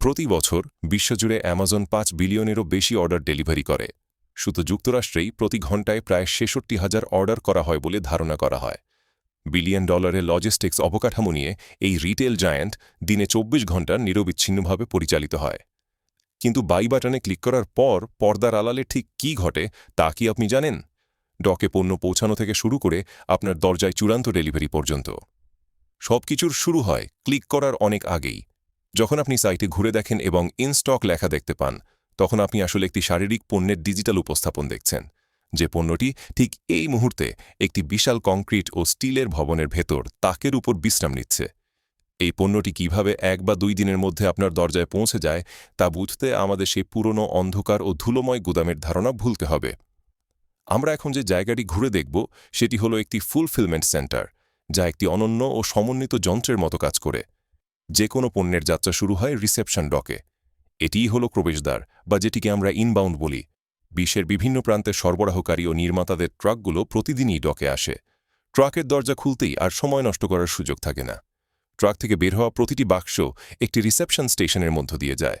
প্রতি বছর বিশ্বজুড়ে অ্যামাজন পাঁচ বিলিয়নেরও বেশি অর্ডার ডেলিভারি করে। শুধু যুক্তরাষ্ট্রেই প্রতি ঘণ্টায় প্রায় ছেষট্টি হাজার অর্ডার করা হয় বলে ধারণা করা হয়। বিলিয়ন ডলারের লজিস্টিক্স অবকাঠামো নিয়ে এই রিটেল জায়ান্ট দিনে চব্বিশ ঘণ্টা নিরবিচ্ছিন্নভাবে পরিচালিত হয়। কিন্তু বাই বাটনে ক্লিক করার পর পর্দার আলালে ঠিক কী ঘটে তা কি আপনি জানেন? ডকে পণ্য পৌঁছানো থেকে শুরু করে আপনার দরজায় চূড়ান্ত ডেলিভারি পর্যন্ত। সবকিছুর শুরু হয় ক্লিক করার অনেক আগেই। যখন আপনি সাইটে ঘুরে দেখেন এবং ইনস্টক লেখা দেখতে পান, তখন আপনি আসলে একটি শারীরিক পণ্যের ডিজিটাল উপস্থাপন দেখছেন। যে পণ্যটি ঠিক এই মুহূর্তে একটি বিশাল কংক্রিট ও স্টিলের ভবনের ভেতর তাকের উপর বিশ্রাম নিচ্ছে। এই পণ্যটি কীভাবে এক বা দুই দিনের মধ্যে আপনার দরজায় পৌঁছে যায়, তা বুঝতে আমাদের সেই পুরনো অন্ধকার ও ধুলোময় গুদামের ধারণা ভুলতে হবে। আমরা এখন যে জায়গাটি ঘুরে দেখব, সেটি হলো একটি ফুলফিলমেন্ট সেন্টার, যা একটি অনন্য ও সমন্বিত যন্ত্রের মতো কাজ করে। যে কোনো পণ্যের যাত্রা শুরু হয় রিসেপশন ডকে। এটিই হলো প্রবেশদ্বার, বা যেটিকে আমরা ইনবাউন্ড বলি। বিশ্বের বিভিন্ন প্রান্তের সরবরাহকারী ও নির্মাতাদের ট্রাকগুলো প্রতিদিনই ডকে আসে। ট্রাকের দরজা খুলতেই আর সময় নষ্ট করার সুযোগ থাকে না। ট্রাক থেকে বের হওয়া প্রতিটি বাক্স একটি রিসেপশন স্টেশনের মধ্য দিয়ে যায়।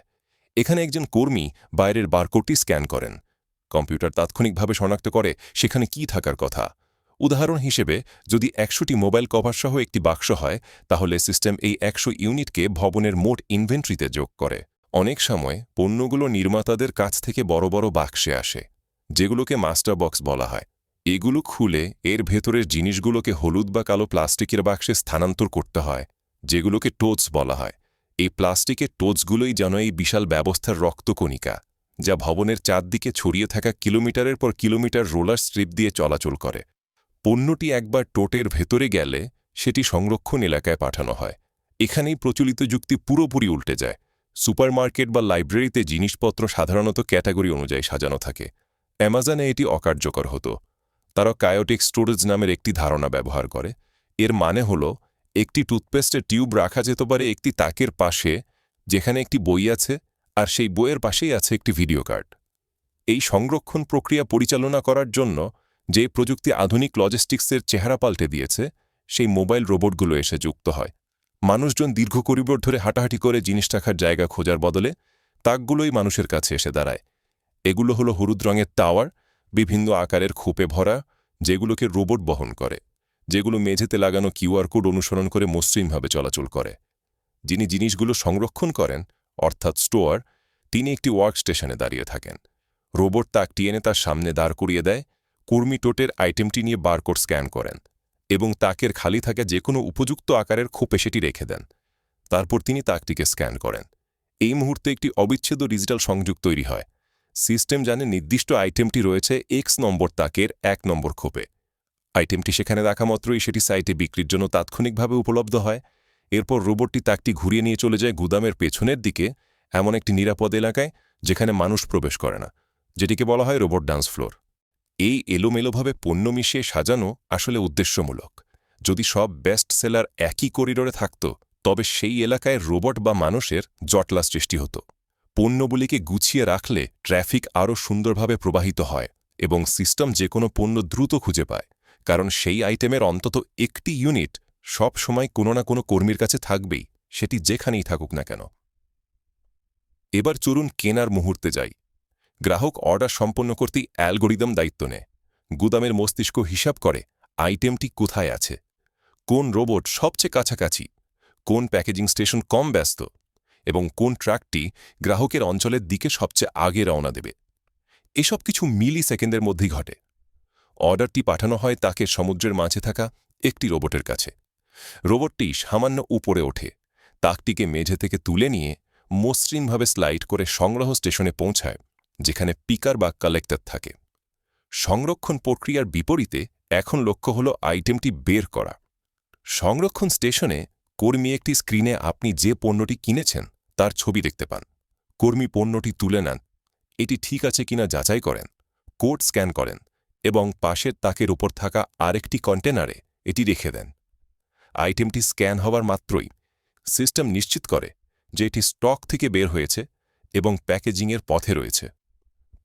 এখানে একজন কর্মী বাইরের বারকোডটি স্ক্যান করেন। কম্পিউটার তাৎক্ষণিকভাবে শনাক্ত করে সেখানে কি থাকার কথা। উদাহরণ হিসেবে, যদি একশোটি মোবাইল কভার সহ একটি বাক্স হয়, তাহলে সিস্টেম এই একশো ইউনিটকে ভবনের মোট ইনভেন্টরিতে যোগ করে। অনেক সময় পণ্যগুলো নির্মাতাদের কাছ থেকে বড় বড় বাক্সে আসে, যেগুলোকে মাস্টার বক্স বলা হয়। এগুলো খুলে এর ভেতরের জিনিসগুলোকে হলুদ বা কালো প্লাস্টিকের বাক্সে স্থানান্তর করতে হয়, যেগুলোকে টোজ বলা হয়। এই প্লাস্টিকের টোজগুলোই যেন এই বিশাল ব্যবস্থার রক্তকণিকা, যা ভবনের চারদিকে ছড়িয়ে থাকা কিলোমিটারের পর কিলোমিটার রোলার স্ট্রিপ দিয়ে চলাচল করে। পণ্যটি একবার টোটের ভেতরে গেলে সেটি সংরক্ষণ এলাকায় পাঠানো হয়। এখানেই প্রচলিত যুক্তি পুরোপুরি উল্টে যায়। সুপারমার্কেট বা লাইব্রেরিতে জিনিসপত্র সাধারণত ক্যাটাগরি অনুযায়ী সাজানো থাকে। অ্যামাজনে এটি অকার্যকর হতো। তারা কায়োটিক স্টোরেজ নামের একটি ধারণা ব্যবহার করে। এর মানে হল, একটি টুথপেস্টের টিউব রাখা যেতে পারে একটি তাকের পাশে, যেখানে একটি বই আছে, আর সেই বইয়ের পাশেই আছে একটি ভিডিও কার্ড। এই সংরক্ষণ প্রক্রিয়া পরিচালনা করার জন্য যে প্রযুক্তি আধুনিক লজিস্টিক্সের চেহারা পাল্টে দিয়েছে, সেই মোবাইল রোবটগুলো এসে যুক্ত হয়। মানুষজন দীর্ঘ করিডোর ধরে হাঁটাহাঁটি করে জিনিস রাখার জায়গা খোঁজার বদলে তাকগুলোই মানুষের কাছে এসে দাঁড়ায়। এগুলো হলো হলুদ রঙের টাওয়ার, বিভিন্ন আকারের খোপে ভরা, যেগুলোকে রোবট বহন করে, যেগুলো মেঝেতে লাগানো কিউআর কোড অনুসরণ করে মসৃণভাবে চলাচল করে। যিনি জিনিসগুলো সংরক্ষণ করেন, অর্থাৎ স্টোয়ার, তিনি একটি ওয়ার্ক স্টেশনে দাঁড়িয়ে থাকেন। রোবট তাকটি এনে তার সামনে দাঁড় করিয়ে দেয় কর্মী টোটের আইটেমটি নিয়ে বারকোড স্ক্যান করেন এবং তাকের খালি থাকা যে কোনো উপযুক্ত আকারের খোপে সেটি রেখে দেন। তারপর তিনি তাকটিকে স্ক্যান করেন। এই মুহূর্তে একটি অবিচ্ছেদ্য ডিজিটাল সংযোগ তৈরি হয়। সিস্টেম জানে নির্দিষ্ট আইটেমটি রয়েছে এক্স নম্বর তাকের এক নম্বর খোপে। আইটেমটি সেখানে রাখা মাত্রই সেটি সাইটে বিক্রির জন্য তাৎক্ষণিকভাবে উপলব্ধ হয়। এরপর রোবটটি তাকটি ঘুরিয়ে নিয়ে চলে যায় গুদামের পেছনের দিকে, এমন একটি নিরাপদ এলাকায়, যেখানে মানুষ প্রবেশ করে না, যেটিকে বলা হয় রোবট ডান্স ফ্লোর। এই এলোমেলোভাবে পণ্য মিশিয়ে সাজানো আসলে উদ্দেশ্যমূলক। যদি সব বেস্ট সেলার একই করিডোরে থাকত, তবে সেই এলাকায় রোবট বা মানুষের জটলা সৃষ্টি হতো। পণ্যগুলিকে গুছিয়ে রাখলে ট্র্যাফিক আরও সুন্দরভাবে প্রবাহিত হয় এবং সিস্টেম যে কোনো পণ্য দ্রুত খুঁজে পায়, কারণ সেই আইটেমের অন্তত একটি ইউনিট সব সময় কোনো না কোনো কর্মীর কাছে থাকবেই, সেটি যেখানেই থাকুক না কেন। এবার চলুন কেনার মুহূর্তে যাই। গ্রাহক অর্ডার সম্পন্ন করতেই অ্যালগোরিদম দায়িত্ব নেয়। গুদামের মস্তিষ্ক হিসাব করে আইটেমটি কোথায় আছে, কোন রোবট সবচেয়ে কাছাকাছি, কোন প্যাকেজিং স্টেশন কম ব্যস্ত, এবং কোন ট্রাকটি গ্রাহকের অঞ্চলের দিকে সবচেয়ে আগে রওনা দেবে। এসব কিছু মিলি সেকেন্ডের মধ্যেই ঘটে। অর্ডারটি পাঠানো হয় তাকে সমুদ্রের মাঝে থাকা একটি রোবটের কাছে। রোবটটি সামান্য উপরে ওঠে, তাকটিকে মেঝে থেকে তুলে নিয়ে মসৃণভাবে স্লাইড করে সংগ্রহ স্টেশনে পৌঁছায়। যেখানে পিকার বা কালেক্টর থাকে। সংরক্ষণ প্রক্রিয়ার বিপরীতে এখন লক্ষ্য হল আইটেমটি বের করা। সংরক্ষণ স্টেশনে কর্মী একটি স্ক্রিনে আপনি যে পণ্যটি কিনেছেন, তার ছবি দেখতে পান। কর্মী পণ্যটি তুলে নেন। এটি ঠিক আছে কিনা যাচাই করেন, কোড স্ক্যান করেন এবং পাশের তাকের উপর থাকা আরেকটি কন্টেনারে এটি রেখে দেন। আইটেমটি স্ক্যান হওয়ার মাত্রই সিস্টেম নিশ্চিত করে যে এটি স্টক থেকে বের হয়েছে এবং প্যাকেজিংয়ের পথে রয়েছে।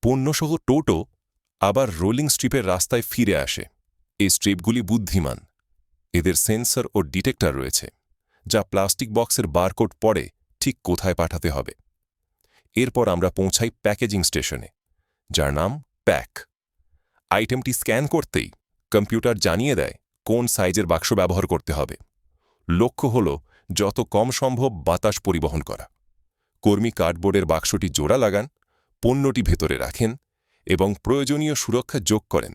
পণ্যসহ টোটো আবার রোলিং স্ট্রিপের রাস্তায় ফিরে আসে। এই স্ট্রিপগুলি বুদ্ধিমান। এদের সেন্সর ও ডিটেক্টর রয়েছে, যা প্লাস্টিক বক্সের বারকোড পড়ে ঠিক কোথায় পাঠাতে হবে। এরপর আমরা পৌঁছাই প্যাকেজিং স্টেশনে, যার নাম প্যাক। আইটেমটি স্ক্যান করতেই কম্পিউটার জানিয়ে দেয় কোন সাইজের বাক্স ব্যবহার করতে হবে। লক্ষ্য হল যত কম সম্ভব বাতাস পরিবহন করা। কর্মী কার্ডবোর্ডের বাক্সটি জোড়া লাগান পণ্যটি ভেতরে রাখেন এবং প্রয়োজনীয় সুরক্ষা যোগ করেন,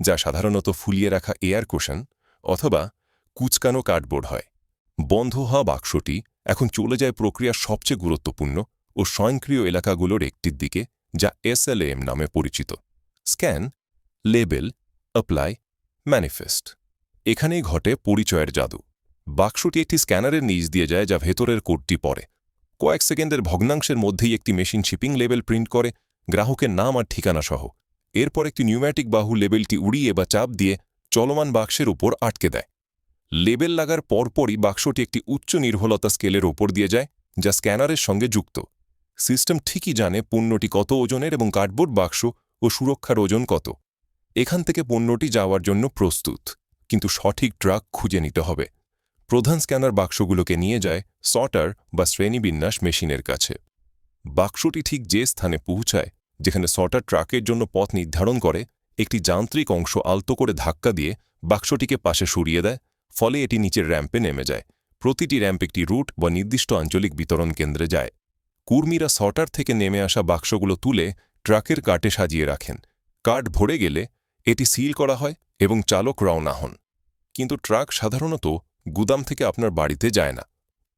যা সাধারণত ফুলিয়ে রাখা এয়ার কোশন অথবা কুচকানো কার্ডবোর্ড হয়। বন্ধ হওয়া বাক্সটি এখন চলে যায় প্রক্রিয়ার সবচেয়ে গুরুত্বপূর্ণ ও স্বয়ংক্রিয় এলাকাগুলোর একটির দিকে, যা এসএলএম নামে পরিচিত। Scan, label, apply, manifest. এখানেই ঘটে পরিচয়ের জাদু। বাক্সটি একটি স্ক্যানারের নিচ দিয়ে যায় যা ভেতরের কোডটি পড়ে। কয়েক সেকেন্ডের ভগ্নাংশের মধ্যেই একটি মেশিন শিপিং লেবেল প্রিন্ট করে, গ্রাহকের নাম আর ঠিকানা সহ। এরপর একটি নিউম্যাটিক বাহু লেবেলটি উড়িয়ে বা চাপ দিয়ে চলমান বাক্সের উপর আটকে দেয়। লেবেল লাগার পরপরই বাক্সটি একটি উচ্চ নির্ভুলতা স্কেলের ওপর দিয়ে যায়, যা স্ক্যানারের সঙ্গে যুক্ত। সিস্টেম ঠিকই জানে পণ্যটি কত ওজনের এবং কার্ডবোর্ড বাক্স ও সুরক্ষার ওজন কত। এখান থেকে পণ্যটি যাওয়ার জন্য প্রস্তুত, কিন্তু সঠিক ট্রাক খুঁজে নিতে হবে। প্রধান স্ক্যানার বাক্সগুলোকে নিয়ে যায় সটার বা শ্রেণীবিন্যাস মেশিনের কাছে। বাক্সটি ঠিক যে স্থানে পৌঁছায়, যেখানে সটার ট্রাকের জন্য পথ নির্ধারণ করে, একটি যান্ত্রিক অংশ আলতো করে ধাক্কা দিয়ে বাক্সটিকে পাশে সরিয়ে দেয়, ফলে এটি নিচের র্যাম্পে নেমে যায়। প্রতিটি র্যাম্প একটি রুট বা নির্দিষ্ট আঞ্চলিক বিতরণ কেন্দ্রে যায়। কুর্মীরা সটার থেকে নেমে আসা বাক্সগুলো তুলে ট্রাকের কার্টে সাজিয়ে রাখেন। কার্ট ভরে গেলে এটি সিল করা হয় এবং চালক রওনা হন। কিন্তু ট্রাক সাধারণত গুদাম থেকে আপনার বাড়িতে যায় না।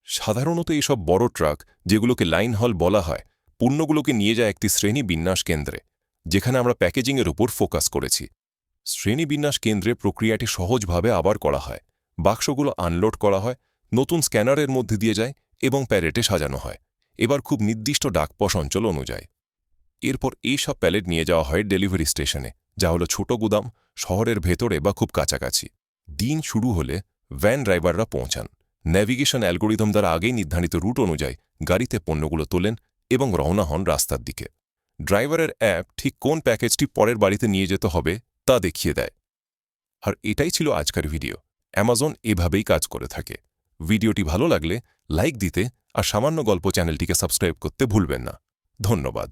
সাধারণত এইসব বড় ট্রাক, যেগুলোকে লাইন হল বলা হয়, পণ্যগুলোকে নিয়ে যায় একটি শ্রেণি বিন্যাস কেন্দ্রে, যেখানে আমরা প্যাকেজিংয়ের উপর ফোকাস করেছি। শ্রেণি বিন্যাস কেন্দ্রে প্রক্রিয়াটি সহজভাবে আবার করা হয়, বাক্সগুলো আনলোড করা হয়, নতুন স্ক্যানারের মধ্যে দিয়ে যায় এবং প্যালেটে সাজানো হয়। এবার খুব নির্দিষ্ট ডাকপশ অঞ্চল অনুযায়ী। এরপর এই সব প্যালেট নিয়ে যাওয়া হয় ডেলিভারি স্টেশনে, যা হলো ছোট গুদাম, শহরের ভেতরে বা খুব কাছাকাছি। দিন শুরু হলে ভ্যান ড্রাইভাররা পৌঁছান। ন্যাভিগেশন অ্যালগোরিদম দ্বারা আগেই নির্ধারিত রুট অনুযায়ী গাড়িতে পণ্যগুলো তোলেন এবং রওনা হন রাস্তার দিকে। ড্রাইভারের অ্যাপ ঠিক কোন প্যাকেজটি পরের বাড়িতে নিয়ে যেতে হবে তা দেখিয়ে দেয়। আর এটাই ছিল আজকের ভিডিও অ্যামাজন এভাবেই কাজ করে থাকে। ভিডিওটি ভালো লাগলে লাইক দিতে আর সামান্য গল্প চ্যানেলটিকে সাবস্ক্রাইব করতে ভুলবেন না। ধন্যবাদ।